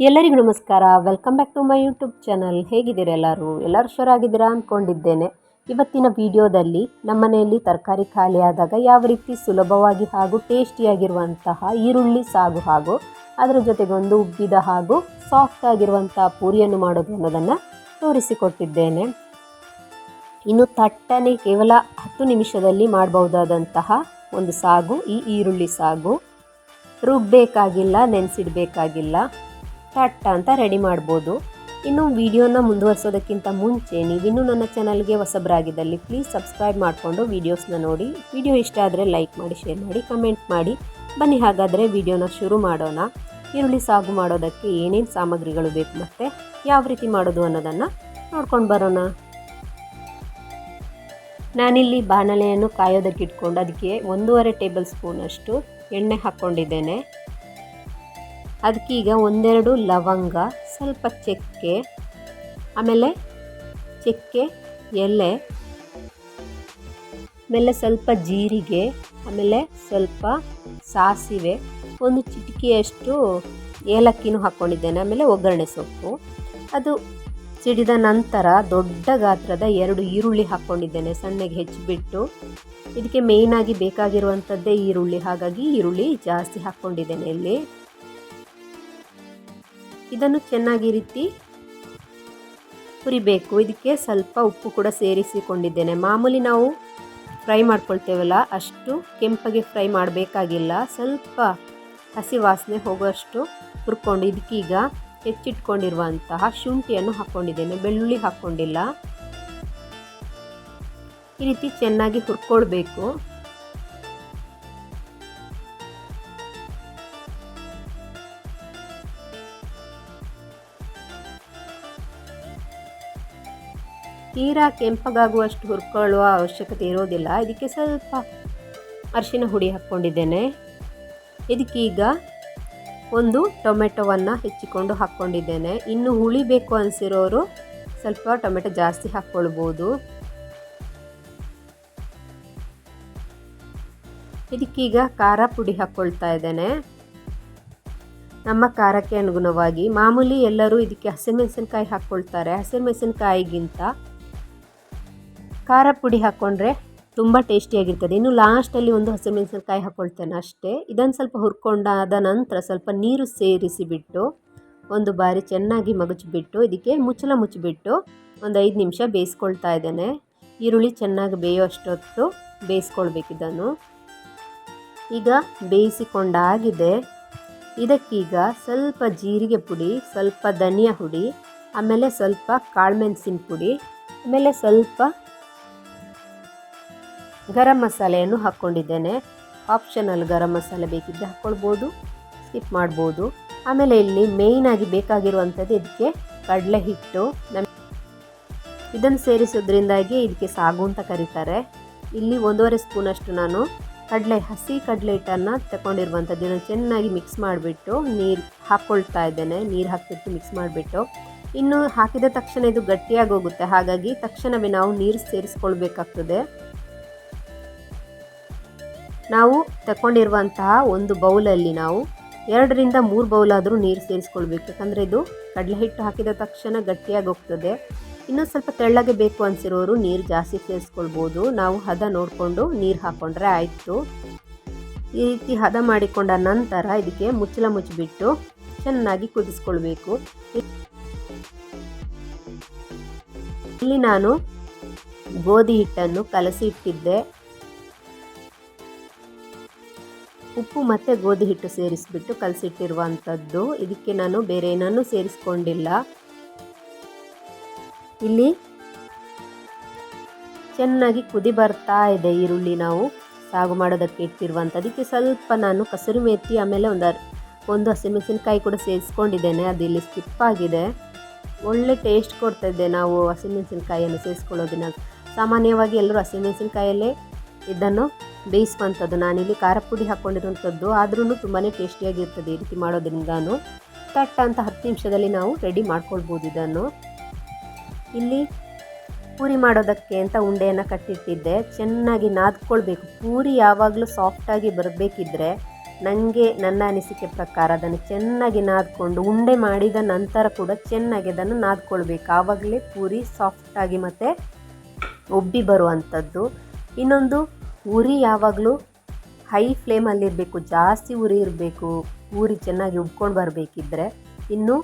ಎಲ್ಲರಿಗೂ ನಮಸ್ಕಾರ. Welcome back to my YouTube channel ಹೇಗಿದ್ದೀರಾ ಎಲ್ಲರೂ? ಎಲ್ಲರೂ ಹುಷಾರಾಗಿದ್ದೀರಾ ಅಂದ್ಕೊಂಡಿದ್ದೇನೆ ಇವತ್ತಿನ ವಿಡಿಯೋದಲ್ಲಿ ನಮ್ಮನೆಯಲ್ಲಿ ತರಕಾರಿ ಖಾಲಿಯಾದಾಗ ಯಾವ ರೀತಿ ಸುಲಭವಾಗಿ ಹಾಗೂ ಟೇಸ್ಟಿಯಾಗಿರುವಂತಹ ಈರುಳ್ಳಿ ಸಾಗು ಹಾಗೂ ಅದರ ಜೊತೆಗೆ ಒಂದು ಉಬ್ಬಿದ ಹಾಗೂ ಸಾಫ್ಟ್ ಆಗಿರುವಂತಹ ಪೂರಿಯನ್ನು ಮಾಡೋದು ಅನ್ನೋದನ್ನು ತೋರಿಸಿಕೊಟ್ಟಿದ್ದೇನೆ. ಇನ್ನು ತಟ್ಟನೆ ಕೇವಲ ಹತ್ತು ನಿಮಿಷದಲ್ಲಿ ಮಾಡಬಹುದಾದಂತಹ ಒಂದು ಸಾಗು, ಈ ಈರುಳ್ಳಿ ಸಾಗು. ರುಬ್ಬಬೇಕಾಗಿಲ್ಲ ನೆನೆಸಿಡಬೇಕಾಗಿಲ್ಲ. ತಟ್ಟ ಅಂತ ರೆಡಿ ಮಾಡ್ಬೋದು. ಇನ್ನು ವಿಡಿಯೋನ ಮುಂದುವರಿಸೋದಕ್ಕಿಂತ ಮುಂಚೆ ನೀವಿನ್ನೂ ನನ್ನ ಚಾನಲ್ಗೆ ಹೊಸಬರಾಗಿದ್ದಲ್ಲಿ ಪ್ಲೀಸ್ ಸಬ್ಸ್ಕ್ರೈಬ್ ಮಾಡಿಕೊಂಡು ವೀಡಿಯೋಸ್ನ ನೋಡಿ. ವಿಡಿಯೋ ಇಷ್ಟ ಆದರೆ ಲೈಕ್ ಮಾಡಿ ಶೇರ್ ಮಾಡಿ ಕಮೆಂಟ್ ಮಾಡಿ. ಬನ್ನಿ ಹಾಗಾದರೆ ವಿಡಿಯೋನ ಶುರು ಮಾಡೋಣ. ಈರುಳ್ಳಿ ಸಾಗು ಮಾಡೋದಕ್ಕೆ ಏನೇನು ಸಾಮಗ್ರಿಗಳು ಬೇಕು ಮತ್ತು ಯಾವ ರೀತಿ ಮಾಡೋದು ಅನ್ನೋದನ್ನು ನೋಡ್ಕೊಂಡು ಬರೋಣ. ನಾನಿಲ್ಲಿ ಬಾಣಲೆಯನ್ನು ಕಾಯೋದಕ್ಕೆ ಇಟ್ಕೊಂಡು ಅದಕ್ಕೆ ಒಂದೂವರೆ ಟೇಬಲ್ ಸ್ಪೂನಷ್ಟು ಎಣ್ಣೆ ಹಾಕ್ಕೊಂಡಿದ್ದೇನೆ. ಅದಕ್ಕೀಗ ಒಂದೆರಡು ಲವಂಗ, ಸ್ವಲ್ಪ ಚಕ್ಕೆ, ಆಮೇಲೆ ಚಕ್ಕೆ, ಎಲೆ, ಆಮೇಲೆ ಸ್ವಲ್ಪ ಜೀರಿಗೆ, ಆಮೇಲೆ ಸ್ವಲ್ಪ ಸಾಸಿವೆ, ಒಂದು ಚಿಟಿಕೆಯಷ್ಟು ಏಲಕ್ಕಿನೂ ಹಾಕ್ಕೊಂಡಿದ್ದೇನೆ ಆಮೇಲೆ ಒಗ್ಗರಣೆ ಸೊಪ್ಪು. ಅದು ಸಿಡಿದ ನಂತರ ದೊಡ್ಡ ಗಾತ್ರದ ಎರಡು ಈರುಳ್ಳಿ ಹಾಕ್ಕೊಂಡಿದ್ದೇನೆ ಸಣ್ಣಗೆ ಹೆಚ್ಚಿಬಿಟ್ಟು. ಇದಕ್ಕೆ ಮೇಯ್ನಾಗಿ ಬೇಕಾಗಿರುವಂಥದ್ದೇ ಈರುಳ್ಳಿ, ಹಾಗಾಗಿ ಈರುಳ್ಳಿ ಜಾಸ್ತಿ ಹಾಕ್ಕೊಂಡಿದ್ದೇನೆ ಇಲ್ಲಿ. ಇದನ್ನು ಚೆನ್ನಾಗಿ ರೀತಿ ಹುರಿಬೇಕು. ಇದಕ್ಕೆ ಸ್ವಲ್ಪ ಉಪ್ಪು ಕೂಡ ಸೇರಿಸಿಕೊಂಡಿದ್ದೇನೆ. ಮಾಮೂಲಿ ನಾವು ಫ್ರೈ ಮಾಡ್ಕೊಳ್ತೇವಲ್ಲ, ಅಷ್ಟು ಕೆಂಪಗೆ ಫ್ರೈ ಮಾಡಬೇಕಾಗಿಲ್ಲ. ಸ್ವಲ್ಪ ಹಸಿ ವಾಸನೆ ಹೋಗುವಷ್ಟು ಹುರ್ಕೊಂಡು ಇದಕ್ಕೀಗ ಹೆಚ್ಚಿಟ್ಕೊಂಡಿರುವಂತಹ ಶುಂಠಿಯನ್ನು ಹಾಕ್ಕೊಂಡಿದ್ದೇನೆ ಬೆಳ್ಳುಳ್ಳಿ ಹಾಕ್ಕೊಂಡಿಲ್ಲ ಈ ರೀತಿ ಚೆನ್ನಾಗಿ ಹುರ್ಕೊಳ್ಬೇಕು. ತೀರಾ ಕೆಂಪಗಾಗುವಷ್ಟು ಹುರ್ಕೊಳ್ಳುವ ಅವಶ್ಯಕತೆ ಇರೋದಿಲ್ಲ. ಇದಕ್ಕೆ ಸ್ವಲ್ಪ ಅರಿಶಿನ ಹುಡಿ ಹಾಕ್ಕೊಂಡಿದ್ದೇನೆ. ಇದಕ್ಕೀಗ ಒಂದು ಟೊಮೆಟೊವನ್ನು ಹೆಚ್ಚಿಕೊಂಡು ಹಾಕ್ಕೊಂಡಿದ್ದೇನೆ. ಇನ್ನು ಹುಳಿ ಬೇಕು ಅನಿಸಿರೋರು ಸ್ವಲ್ಪ ಟೊಮೆಟೊ ಜಾಸ್ತಿ ಹಾಕ್ಕೊಳ್ಬೋದು. ಇದಕ್ಕೀಗ ಖಾರ ಪುಡಿ ಹಾಕ್ಕೊಳ್ತಾ ಇದ್ದೇನೆ. ನಮ್ಮ ಖಾರಕ್ಕೆ ಅನುಗುಣವಾಗಿ ಮಾಮೂಲಿ ಎಲ್ಲರೂ ಇದಕ್ಕೆ ಹಸಿಮೆಣಸಿನ್ಕಾಯಿ ಹಾಕ್ಕೊಳ್ತಾರೆ. ಹಸಿಮೆಣಸಿನ್ಕಾಯಿಗಿಂತ ಖಾರ ಪುಡಿ ಹಾಕ್ಕೊಂಡ್ರೆ ತುಂಬ ಟೇಸ್ಟಿಯಾಗಿರ್ತದೆ ಇನ್ನು ಲಾಸ್ಟಲ್ಲಿ ಒಂದು ಹಸಿಮೆಣಸಿನ್ಕಾಯಿ ಹಾಕ್ಕೊಳ್ತೇನೆ ಅಷ್ಟೇ. ಇದನ್ನು ಸ್ವಲ್ಪ ಹುರ್ಕೊಂಡಾದ ನಂತರ ಸ್ವಲ್ಪ ನೀರು ಸೇರಿಸಿಬಿಟ್ಟು ಒಂದು ಬಾರಿ ಚೆನ್ನಾಗಿ ಮಗಚಿಬಿಟ್ಟು, ಇದಕ್ಕೆ ಮುಚ್ಚಳ ಮುಚ್ಚಿಬಿಟ್ಟು ಒಂದು ಐದು ನಿಮಿಷ ಬೇಯಿಸ್ಕೊಳ್ತಾ ಇದ್ದೇನೆ. ಈರುಳ್ಳಿ ಚೆನ್ನಾಗಿ ಬೇಯೋಷ್ಟೊತ್ತು ಬೇಯಿಸ್ಕೊಳ್ಬೇಕು ಇದನ್ನು. ಈಗ ಬೇಯಿಸಿಕೊಂಡಾಗಿದೆ. ಇದಕ್ಕೀಗ ಸ್ವಲ್ಪ ಜೀರಿಗೆ ಪುಡಿ, ಸ್ವಲ್ಪ ಧನಿಯಾ ಹುಡಿ ಆಮೇಲೆ ಸ್ವಲ್ಪ ಕಾಳುಮೆಣಸಿನ ಪುಡಿ, ಆಮೇಲೆ ಸ್ವಲ್ಪ ಗರಂ ಮಸಾಲೆಯನ್ನು ಹಾಕ್ಕೊಂಡಿದ್ದೇನೆ. ಆಪ್ಷನಲ್ ಗರಂ ಮಸಾಲೆ ಬೇಕಿದ್ದರೆ ಹಾಕ್ಕೊಳ್ಬೋದು ಸ್ಕಿಪ್ ಮಾಡ್ಬೋದು. ಆಮೇಲೆ ಇಲ್ಲಿ ಮೇಯ್ನಾಗಿ ಬೇಕಾಗಿರುವಂಥದ್ದು ಇದಕ್ಕೆ ಕಡಲೆ ಹಿಟ್ಟು. ನಮ್ಮ ಇದನ್ನು ಸೇರಿಸೋದ್ರಿಂದಾಗಿ ಇದಕ್ಕೆ ಸಾಗು ಅಂತ ಕರೀತಾರೆ. ಇಲ್ಲಿ ಒಂದೂವರೆ ಸ್ಪೂನಷ್ಟು ನಾನು ಕಡಲೆ, ಹಸಿ ಕಡಲೆ ಹಿಟ್ಟನ್ನು ತಗೊಂಡಿರುವಂಥದ್ದು. ಚೆನ್ನಾಗಿ ಮಿಕ್ಸ್ ಮಾಡಿಬಿಟ್ಟು ನೀರು ಹಾಕ್ಕೊಳ್ತಾ ಇದ್ದೇನೆ. ನೀರು ಹಾಕಿಬಿಟ್ಟು ಮಿಕ್ಸ್ ಮಾಡಿಬಿಟ್ಟು. ಇನ್ನು ಹಾಕಿದ ತಕ್ಷಣ ಇದು ಗಟ್ಟಿಯಾಗಿ ಹೋಗುತ್ತೆ. ಹಾಗಾಗಿ ತಕ್ಷಣವೇ ನಾವು ನೀರು ಸೇರಿಸ್ಕೊಳ್ಬೇಕಾಗ್ತದೆ. ನಾವು ತಗೊಂಡಿರುವಂತಹ ಒಂದು ಬೌಲಲ್ಲಿ ನಾವು ಎರಡರಿಂದ ಮೂರು ಬೌಲಾದರೂ ನೀರು ಸೇರಿಸ್ಕೊಳ್ಬೇಕು. ಯಾಕಂದರೆ ಇದು ಕಡಲೆ ಹಿಟ್ಟು ಹಾಕಿದ ತಕ್ಷಣ ಗಟ್ಟಿಯಾಗಿ ಹೋಗ್ತದೆ. ಇನ್ನೂ ಸ್ವಲ್ಪ ತೆಳ್ಳಗೆ ಬೇಕು ಅನಿಸಿರೋರು ನೀರು ಜಾಸ್ತಿ ಸೇರಿಸ್ಕೊಳ್ಬೋದು. ನಾವು ಹದ ನೋಡಿಕೊಂಡು ನೀರು ಹಾಕ್ಕೊಂಡ್ರೆ ಆಯಿತು. ಈ ರೀತಿ ಹದ ಮಾಡಿಕೊಂಡ ನಂತರ ಇದಕ್ಕೆ ಮುಚ್ಚಲ ಮುಚ್ಚಿಬಿಟ್ಟು ಚೆನ್ನಾಗಿ ಕುದಿಸ್ಕೊಳ್ಬೇಕು. ಇಲ್ಲಿ ನಾನು ಗೋಧಿ ಹಿಟ್ಟನ್ನು ಕಲಸಿ ಇಟ್ಟಿದ್ದೆ. ಉಪ್ಪು ಮತ್ತು ಗೋಧಿ ಹಿಟ್ಟು ಸೇರಿಸಿಬಿಟ್ಟು ಕಲಸಿಟ್ಟಿರುವಂಥದ್ದು. ಇದಕ್ಕೆ ನಾನು ಬೇರೆ ಏನನ್ನೂ ಸೇರಿಸ್ಕೊಂಡಿಲ್ಲ. ಇಲ್ಲಿ ಚೆನ್ನಾಗಿ ಕುದಿ ಬರ್ತಾ ಇದೆ ಈರುಳ್ಳಿ ನಾವು. ಸಾಗು ಮಾಡೋದಕ್ಕೆ ಇಟ್ಟಿರುವಂಥದ್ದು. ಇದಕ್ಕೆ ಸ್ವಲ್ಪ ನಾನು ಕಸರು ಮೆತ್ತಿ ಆಮೇಲೆ ಒಂದು ಒಂದು ಹಸಿಮೆಣಸಿನ್ಕಾಯಿ ಕೂಡ ಸೇರಿಸ್ಕೊಂಡಿದ್ದೇನೆ. ಅದು ಇಲ್ಲಿ ಸ್ಕಿಪ್ ಆಗಿದೆ. ಒಳ್ಳೆ ಟೇಸ್ಟ್ ಕೊಡ್ತಾಯಿದ್ದೆ ನಾವು ಹಸಿಮೆಣಸಿನ್ಕಾಯಿಯನ್ನು ಸೇರಿಸ್ಕೊಳ್ಳೋದಿನ. ಸಾಮಾನ್ಯವಾಗಿ ಎಲ್ಲರೂ ಹಸಿಮೆಣಸಿನ್ಕಾಯಲ್ಲೇ ಇದನ್ನು ಬೇಯಿಸುವಂಥದ್ದು. ನಾನಿಲ್ಲಿ ಖಾರ ಪುಡಿ ಹಾಕ್ಕೊಂಡಿರುವಂಥದ್ದು ಆದ್ರೂ ತುಂಬಾ ಟೇಸ್ಟಿಯಾಗಿರ್ತದೆ ಈ ರೀತಿ ಮಾಡೋದ್ರಿಂದನೂ. ತಟ್ಟ ಅಂತ ಹತ್ತು ನಿಮಿಷದಲ್ಲಿ ನಾವು ರೆಡಿ ಮಾಡ್ಕೊಳ್ಬೋದು ಇದನ್ನು. ಇಲ್ಲಿ ಪೂರಿ ಮಾಡೋದಕ್ಕೆ ಅಂತ ಉಂಡೆಯನ್ನು ಕಟ್ಟಿಟ್ಟಿದ್ದೆ. ಚೆನ್ನಾಗಿ ನಾದ್ಕೊಳ್ಬೇಕು. ಪೂರಿ ಯಾವಾಗಲೂ ಸಾಫ್ಟಾಗಿ ಬರಬೇಕಿದ್ರೆ ನನಗೆ ನನ್ನ ಅನಿಸಿಕೆ ಪ್ರಕಾರ ಅದನ್ನು ಚೆನ್ನಾಗಿ ನಾದ್ಕೊಂಡು ಉಂಡೆ ಮಾಡಿದ ನಂತರ ಕೂಡ ಚೆನ್ನಾಗಿ ಅದನ್ನು ನಾದ್ಕೊಳ್ಬೇಕು. ಆವಾಗಲೇ ಪೂರಿ ಸಾಫ್ಟಾಗಿ ಮತ್ತು ಒಬ್ಬಿ ಬರುವಂಥದ್ದು. ಇನ್ನೊಂದು ಉರಿ ಯಾವಾಗಲೂ ಹೈ ಫ್ಲೇಮಲ್ಲಿರಬೇಕು ಜಾಸ್ತಿ ಉರಿ ಇರಬೇಕು ಪೂರಿ ಚೆನ್ನಾಗಿ ಉಬ್ಕೊಂಡು ಬರಬೇಕಿದ್ರೆ ಇನ್ನು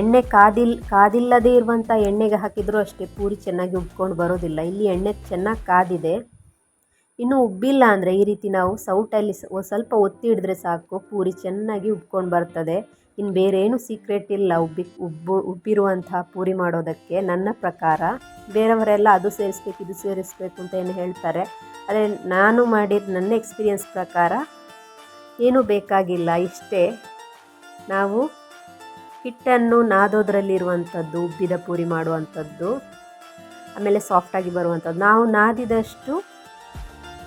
ಎಣ್ಣೆ ಕಾದಿಲ್, ಕಾದಿಲ್ಲದೇ ಇರುವಂಥ ಎಣ್ಣೆಗೆ ಹಾಕಿದರೂ ಅಷ್ಟೇ ಪೂರಿ ಚೆನ್ನಾಗಿ ಉಬ್ಕೊಂಡು ಬರೋದಿಲ್ಲ. ಇಲ್ಲಿ ಎಣ್ಣೆ ಚೆನ್ನಾಗಿ ಕಾದಿದೆ. ಇನ್ನು ಉಬ್ಬಿಲ್ಲ ಅಂದರೆ ಈ ರೀತಿ ನಾವು ಸೌಟಲ್ಲಿ ಸ್ವಲ್ಪ ಒತ್ತಿ ಹಿಡಿದ್ರೆ ಸಾಕು, ಪೂರಿ ಚೆನ್ನಾಗಿ ಉಬ್ಕೊಂಡು ಬರ್ತದೆ. ಇನ್ನು ಬೇರೇನು ಸೀಕ್ರೆಟ್ ಇಲ್ಲ. ಉಬ್ಬಿ, ಉಬ್ಬು ಉಬ್ಬಿರುವಂತಹ ಪೂರಿ ಮಾಡೋದಕ್ಕೆ ನನ್ನ ಪ್ರಕಾರ ಬೇರೆಯವರೆಲ್ಲ ಅದು ಸೇರಿಸ್ಬೇಕು, ಇದು ಸೇರಿಸ್ಬೇಕು ಅಂತ ಏನು ಹೇಳ್ತಾರೆ. ಆದರೆ ನಾನು ಮಾಡಿದ ನನ್ನ ಎಕ್ಸ್ಪೀರಿಯನ್ಸ್ ಪ್ರಕಾರ ಏನೂ ಬೇಕಾಗಿಲ್ಲ. ಇಷ್ಟೇ ನಾವು ಹಿಟ್ಟನ್ನು ನಾದೋದ್ರಲ್ಲಿರುವಂಥದ್ದು ಉಬ್ಬಿದ ಪೂರಿ ಮಾಡುವಂಥದ್ದು, ಆಮೇಲೆ ಸಾಫ್ಟಾಗಿ ಬರುವಂಥದ್ದು. ನಾವು ನಾದಿದಷ್ಟು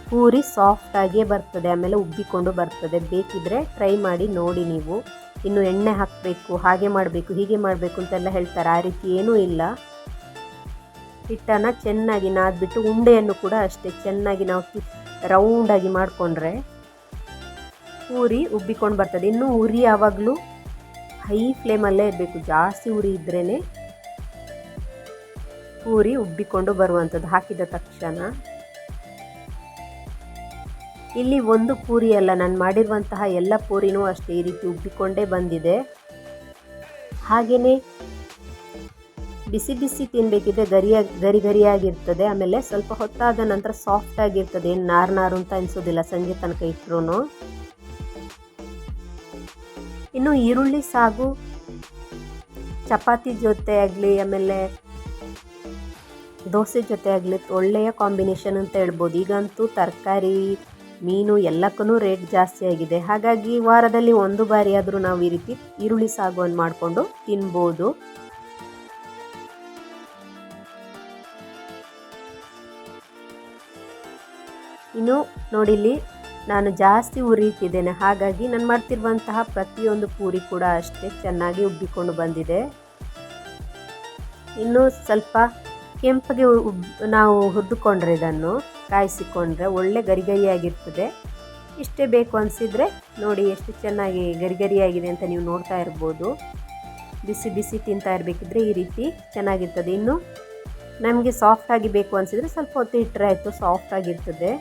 ಪೂರಿ ಸಾಫ್ಟಾಗಿಯೇ ಬರ್ತದೆ, ಆಮೇಲೆ ಉಬ್ಬಿಕೊಂಡು ಬರ್ತದೆ. ಬೇಕಿದ್ರೆ ಟ್ರೈ ಮಾಡಿ ನೋಡಿ ನೀವು. ಇನ್ನು ಎಣ್ಣೆ ಹಾಕಬೇಕು, ಹಾಗೆ ಮಾಡಬೇಕು, ಹೀಗೆ ಮಾಡಬೇಕು ಅಂತೆಲ್ಲ ಹೇಳ್ತಾರೆ. ಆ ರೀತಿ ಏನೂ ಇಲ್ಲ. ಹಿಟ್ಟನ್ನು ಚೆನ್ನಾಗಿ ನಾದ್ಬಿಟ್ಟು ಉಂಡೆಯನ್ನು ಕೂಡ ಅಷ್ಟೇ ಚೆನ್ನಾಗಿ ನಾವು ರೌಂಡಾಗಿ ಮಾಡಿಕೊಂಡ್ರೆ ಪೂರಿ ಉಬ್ಬಿಕೊಂಡು ಬರ್ತದೆ. ಇನ್ನು ಉರಿ ಯಾವಾಗಲೂ ಹೈ ಫ್ಲೇಮಲ್ಲೇ ಇರಬೇಕು. ಜಾಸ್ತಿ ಉರಿ ಇದ್ರೇ ಪೂರಿ ಉಬ್ಬಿಕೊಂಡು ಬರುವಂಥದ್ದು ಹಾಕಿದ ತಕ್ಷಣ. ಇಲ್ಲಿ ಒಂದು ಪೂರಿ ಅಲ್ಲ, ನಾನು ಮಾಡಿರುವಂತಹ ಎಲ್ಲ ಪೂರಿನೂ ಅಷ್ಟೇ ಈ ರೀತಿ ಉಬ್ಬಿಕೊಂಡೇ ಬಂದಿದೆ. ಹಾಗೆಯೇ ಬಿಸಿ ಬಿಸಿ ತಿನ್ನಬೇಕಿದ್ರೆ ಗರಿಯಾಗಿ ಗರಿ ಗರಿಯಾಗಿರ್ತದೆ, ಆಮೇಲೆ ಸ್ವಲ್ಪ ಹೊತ್ತಾದ ನಂತರ ಸಾಫ್ಟ್ ಆಗಿರ್ತದೆ. ಏನು ನಾರು ನಾರು ಅಂತ ಅನಿಸೋದಿಲ್ಲ, ಸಂಜೆ ತನಕ ಇಟ್ಟರು ಇನ್ನು ಈರುಳ್ಳಿ, ಸಾಗು, ಚಪಾತಿ ಜೊತೆ ಆಗಲಿ, ಆಮೇಲೆ ದೋಸೆ ಜೊತೆ ಆಗಲಿ, ಒಳ್ಳೆಯ ಕಾಂಬಿನೇಷನ್ ಅಂತ ಹೇಳ್ಬೋದು. ಈಗಂತೂ ತರಕಾರಿ ಮೀನು ಎಲ್ಲಕ್ಕೂ ರೇಟ್ ಜಾಸ್ತಿ ಆಗಿದೆ. ಹಾಗಾಗಿ ವಾರದಲ್ಲಿ ಒಂದು ಬಾರಿ ಆದರೂ ನಾವು ಈ ರೀತಿ ಈರುಳ್ಳಿ ಸಾಗುವನ್ನು ಮಾಡಿಕೊಂಡು ತಿನ್ಬೋದು. ಇನ್ನು ನೋಡಿಲ್ಲಿ ನಾನು ಜಾಸ್ತಿ ಉರಿಯುತ್ತಿದ್ದೇನೆ ಹಾಗಾಗಿ ನಾನು ಮಾಡ್ತಿರುವಂತಹ ಪ್ರತಿಯೊಂದು ಪೂರಿ ಕೂಡ ಅಷ್ಟೇ ಚೆನ್ನಾಗಿ ಉಬ್ಬಿಕೊಂಡು ಬಂದಿದೆ. ಇನ್ನು ಸ್ವಲ್ಪ ಕೆಂಪಗೆ ನಾವು ಹುರಿದುಕೊಂಡ್ರೆ ಇದನ್ನು ಕಾಯಿಸಿಕೊಂಡ್ರೆ ಒಳ್ಳೆ ಗರಿಗರಿಯಾಗಿರ್ತದೆ. ಇಷ್ಟೇ ಬೇಕು ಅನಿಸಿದರೆ ನೋಡಿ ಎಷ್ಟು ಚೆನ್ನಾಗಿ ಗರಿಗರಿಯಾಗಿದೆ ಅಂತ ನೀವು ನೋಡ್ತಾ ಇರ್ಬೋದು. ಬಿಸಿ ಬಿಸಿ ತಿಂತಾ ಇರಬೇಕಿದ್ರೆ ಈ ರೀತಿ ಚೆನ್ನಾಗಿರ್ತದೆ. ಇನ್ನು ನಮಗೆ ಸಾಫ್ಟಾಗಿ ಬೇಕು ಅನಿಸಿದರೆ ಸ್ವಲ್ಪ ಹೊತ್ತು ಇಟ್ಟರೆ ಆಯಿತು ಸಾಫ್ಟಾಗಿರ್ತದೆ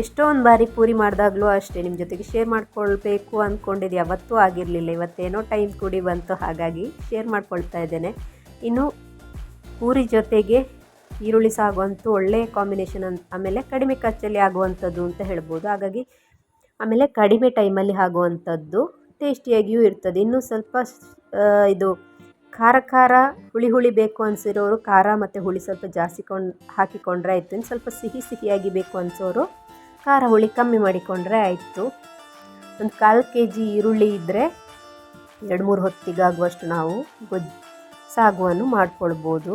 ಎಷ್ಟೊಂದು ಬಾರಿ ಪೂರಿ ಮಾಡಿದಾಗಲೂ ಅಷ್ಟೇ ನಿಮ್ಮ ಜೊತೆಗೆ ಶೇರ್ ಮಾಡ್ಕೊಳ್ಬೇಕು ಅಂದ್ಕೊಂಡಿದ್ದು ಯಾವತ್ತೂ ಆಗಿರಲಿಲ್ಲ. ಇವತ್ತೇನೋ ಟೈಮ್ ಕೂಡಿ ಬಂತು, ಹಾಗಾಗಿ ಶೇರ್ ಮಾಡ್ಕೊಳ್ತಾ ಇದ್ದೇನೆ. ಇನ್ನು ಪೂರಿ ಜೊತೆಗೆ ಈರುಳ್ಳಿ ಸಾಗುವಂಥ ಒಳ್ಳೆಯ ಕಾಂಬಿನೇಷನ್ ಅಂತ ಆಮೇಲೆ ಕಡಿಮೆ ಖರ್ಚಲ್ಲಿ ಆಗುವಂಥದ್ದು ಅಂತ ಹೇಳ್ಬೋದು. ಹಾಗಾಗಿ ಆಮೇಲೆ ಕಡಿಮೆ ಟೈಮಲ್ಲಿ ಆಗುವಂಥದ್ದು ಟೇಸ್ಟಿಯಾಗಿಯೂ ಇರ್ತದೆ. ಇನ್ನೂ ಸ್ವಲ್ಪ ಇದು ಖಾರ ಖಾರ ಹುಳಿ ಹುಳಿ ಬೇಕು ಅನಿಸಿರೋರು ಖಾರ ಮತ್ತು ಹುಳಿ ಸ್ವಲ್ಪ ಜಾಸ್ತಿ ಕೊಂಡು, ಹಾಕಿಕೊಂಡ್ರೆ ಆಯಿತು. ಇನ್ನು ಸ್ವಲ್ಪ ಸಿಹಿ ಸಿಹಿಯಾಗಿ ಬೇಕು ಅನಿಸೋರು ಖಾರ ಹುಳಿ ಕಮ್ಮಿ ಮಾಡಿಕೊಂಡ್ರೆ ಆಯಿತು. ಒಂದು ಕಾಲು ಕೆ ಜಿ ಈರುಳ್ಳಿ ಇದ್ದರೆ ಎರಡು ಮೂರು ಹೊತ್ತಿಗಾಗುವಷ್ಟು ನಾವು ಗೊಜ್ಜು ಸಾಗುವನ್ನು ಮಾಡಿಕೊಳ್ಬೋದು.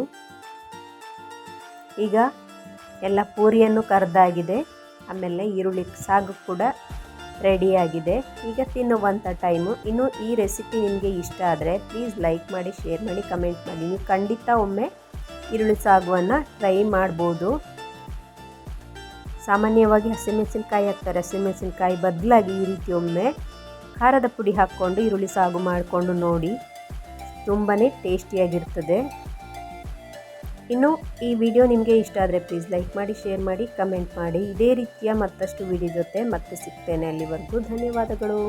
ಈಗ ಎಲ್ಲ ಪೂರಿಯನ್ನು ಕರೆದಾಗಿದೆ. ಆಮೇಲೆ ಈರುಳ್ಳಿ ಸಾಗು ಕೂಡ ರೆಡಿಯಾಗಿದೆ ಈಗ ತಿನ್ನುವಂಥ ಟೈಮು ಇನ್ನು ಈ ರೆಸಿಪಿ ನಿಮಗೆ ಇಷ್ಟ ಆದರೆ ಪ್ಲೀಸ್ ಲೈಕ್ ಮಾಡಿ ಶೇರ್ ಮಾಡಿ ಕಮೆಂಟ್ ಮಾಡಿ. ನೀವು ಖಂಡಿತ ಒಮ್ಮೆ ಈರುಳ್ಳಿ ಸಾಗುವನ್ನು ಟ್ರೈ ಮಾಡ್ಬೋದು. ಸಾಮಾನ್ಯವಾಗಿ ಹಸಿಮೆಣಸಿನ್ಕಾಯಿ ಹಾಕ್ತಾರೆ. ಹಸಿಮೆಣಸಿನ್ಕಾಯಿ ಬದಲಾಗಿ ಈ ರೀತಿ ಒಮ್ಮೆ ಖಾರದ ಪುಡಿ ಹಾಕ್ಕೊಂಡು ಈರುಳ್ಳಿ ಸಾಗು ಮಾಡಿಕೊಂಡು ನೋಡಿ. ತುಂಬಾ ಟೇಸ್ಟಿಯಾಗಿರ್ತದೆ. ಇನ್ನು ಈ ವಿಡಿಯೋ ನಿಮಗೆ ಇಷ್ಟ ಆದರೆ ಪ್ಲೀಸ್ ಲೈಕ್ ಮಾಡಿ ಶೇರ್ ಮಾಡಿ ಕಮೆಂಟ್ ಮಾಡಿ. ಇದೇ ರೀತಿಯ ಮತ್ತಷ್ಟು ವಿಡಿಯೋ ಜೊತೆ ಮತ್ತೆ ಸಿಗ್ತೇನೆ ಅಲ್ಲಿವರೆಗೂ. ಧನ್ಯವಾದಗಳು.